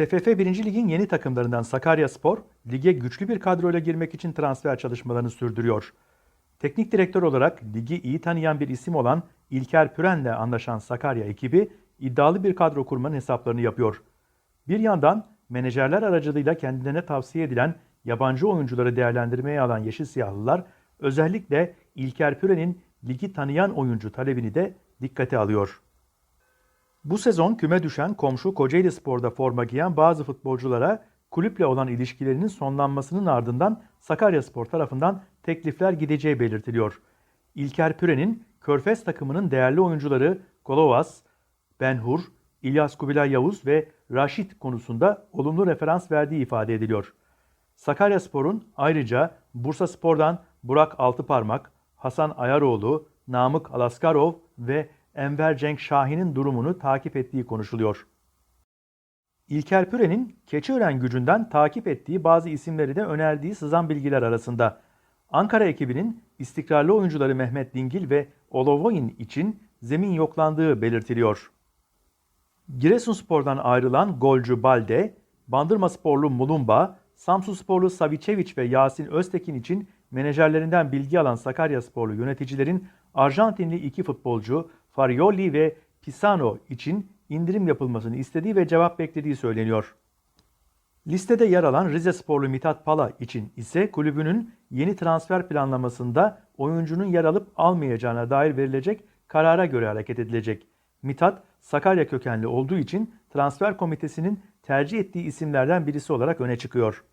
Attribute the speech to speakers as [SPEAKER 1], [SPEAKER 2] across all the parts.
[SPEAKER 1] TFF 1. Lig'in yeni takımlarından Sakaryaspor, lige güçlü bir kadroyla girmek için transfer çalışmalarını sürdürüyor. Teknik direktör olarak ligi iyi tanıyan bir isim olan İlker Püren'le anlaşan Sakarya ekibi iddialı bir kadro kurmanın hesaplarını yapıyor. Bir yandan menajerler aracılığıyla kendilerine tavsiye edilen yabancı oyuncuları değerlendirmeye alan Yeşil Siyahlılar özellikle İlker Püren'in ligi tanıyan oyuncu talebini de dikkate alıyor. Bu sezon küme düşen komşu Kocaeli Spor'da forma giyen bazı futbolculara kulüple olan ilişkilerinin sonlanmasının ardından Sakaryaspor tarafından teklifler gideceği belirtiliyor. İlker Püren'in Körfez takımının değerli oyuncuları Golovas, Benhur, İlyas Kubilay Yavuz ve Raşit konusunda olumlu referans verdiği ifade ediliyor. Sakaryaspor'un ayrıca Bursa Spor'dan Burak Altıparmak, Hasan Ayaroğlu, Namık Alaskarov ve Enver Cenk Şahin'in durumunu takip ettiği konuşuluyor. İlker Püren'in Keçiören gücünden takip ettiği bazı isimleri de önerdiği sızan bilgiler arasında. Ankara ekibinin istikrarlı oyuncuları Mehmet Dingil ve Olovoyin için zemin yoklandığı belirtiliyor. Giresunspor'dan ayrılan golcü Balde, Bandırmasporlu Mulumba, Samsunsporlu Savicevic ve Yasin Öztekin için menajerlerinden bilgi alan Sakaryasporlu yöneticilerin Arjantinli iki futbolcu Farioli ve Pisano için indirim yapılmasını istediği ve cevap beklediği söyleniyor. Listede yer alan Rize Sporlu Mithat Pala için ise kulübünün yeni transfer planlamasında oyuncunun yer alıp almayacağına dair verilecek karara göre hareket edilecek. Mithat, Sakarya kökenli olduğu için transfer komitesinin tercih ettiği isimlerden birisi olarak öne çıkıyor.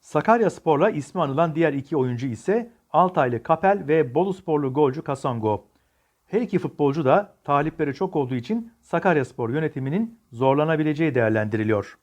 [SPEAKER 1] Sakarya Spor'la ismi anılan diğer iki oyuncu ise Altaylı Kapel ve Bolusporlu golcü Kasongo. Her iki futbolcu da talipleri çok olduğu için Sakaryaspor yönetiminin zorlanabileceği değerlendiriliyor.